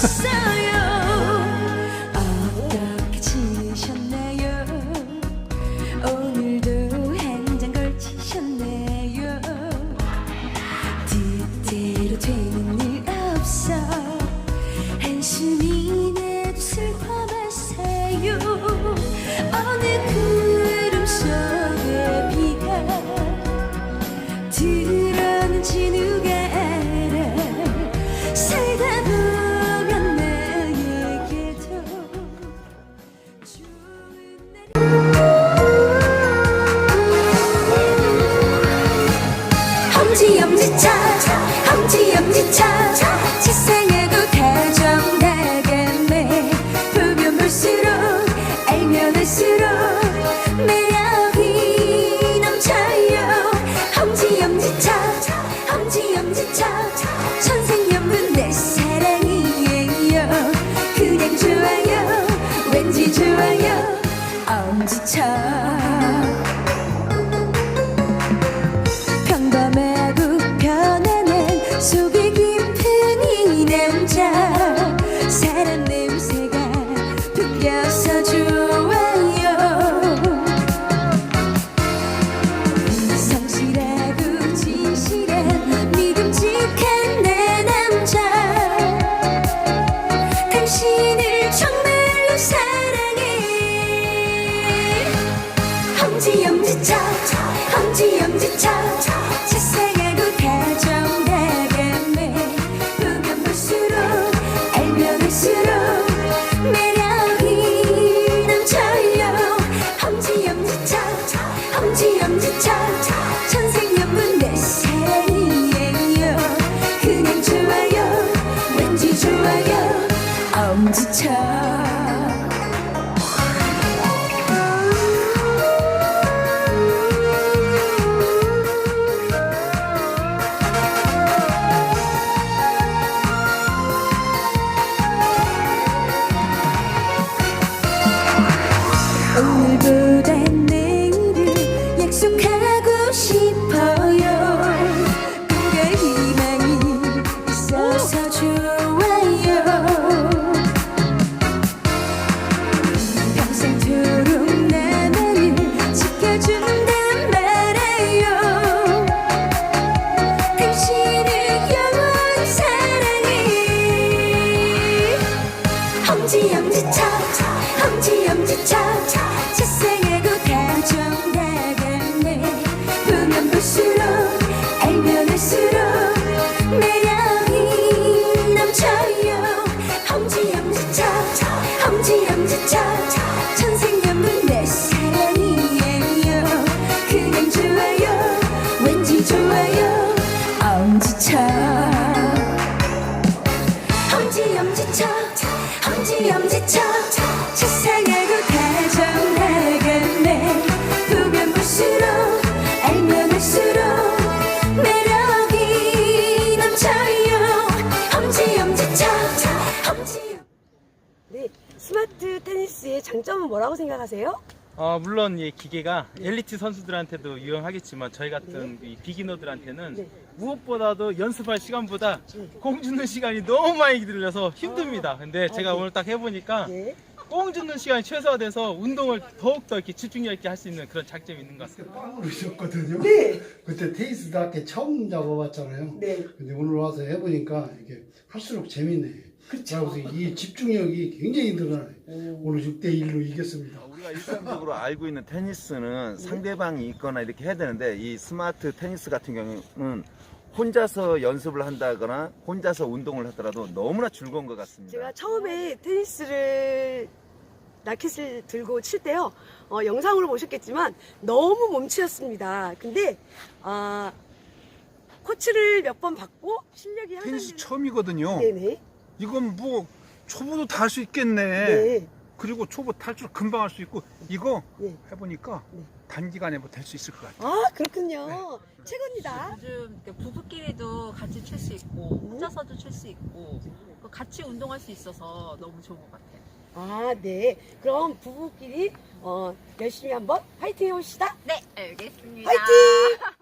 say 엄지 엄지차 엄지 엄지차 엄지 엄지차 엄지 엄지차. 세상하고 다정다감해 보면 볼수록 알면 알수록 매력이 넘쳐요. 엄지 엄지차 엄지 엄지차. 천생연분 내 사랑이에요. 그냥 좋아요. 왠지 좋아요. 엄지차 엄지 네, 스마트 테니스의 장점은 뭐라고 생각하세요? 어, 물론 이 기계가 엘리트 선수들한테도 유용하겠지만 저희 같은 이 비기너들한테는 네. 무엇보다도 연습할 시간보다 공 주는 시간이 너무 많이 들려서 힘듭니다. 근데 제가 네. 오늘 딱 해보니까 네. 공 주는 시간이 최소화돼서 운동을 더욱더 이렇게 집중력 있게 할 수 있는 그런 장점이 있는 것 같습니다. 빵으로 오셨거든요. 네. 그때 테니스 대학교 처음 잡아봤잖아요. 네. 근데 오늘 와서 해보니까 이게 할수록 재밌네. 그래서 이 집중력이 굉장히 늘어나요. 오늘 6대 1로 이겼습니다. 우리가 일상적으로 알고 있는 테니스는 상대방이 있거나 이렇게 해야 되는데 이 스마트 테니스 같은 경우는 혼자서 연습을 한다거나 혼자서 운동을 하더라도 너무나 즐거운 것 같습니다. 제가 처음에 테니스를 라켓을 들고 칠 때요, 어, 영상으로 보셨겠지만 너무 몸치였습니다. 근데 아, 코치를 몇 번 받고 실력이 테니스 처음이거든요. 네네. 이건 뭐 초보도 다 할 수 있겠네. 네. 그리고 초보 탈줄 금방 할 수 있고 이거 네. 해보니까 네. 단기간에 뭐 될 수 있을 것 같아요. 아 그렇군요. 최고입니다. 요즘 부부끼리도 같이 칠 수 있고 혼자서도 칠 수 있고 또 같이 운동할 수 있어서 너무 좋은 것 같아요. 아 네. 그럼 부부끼리 어, 열심히 한번 파이팅 해봅시다. 네, 알겠습니다. 파이팅!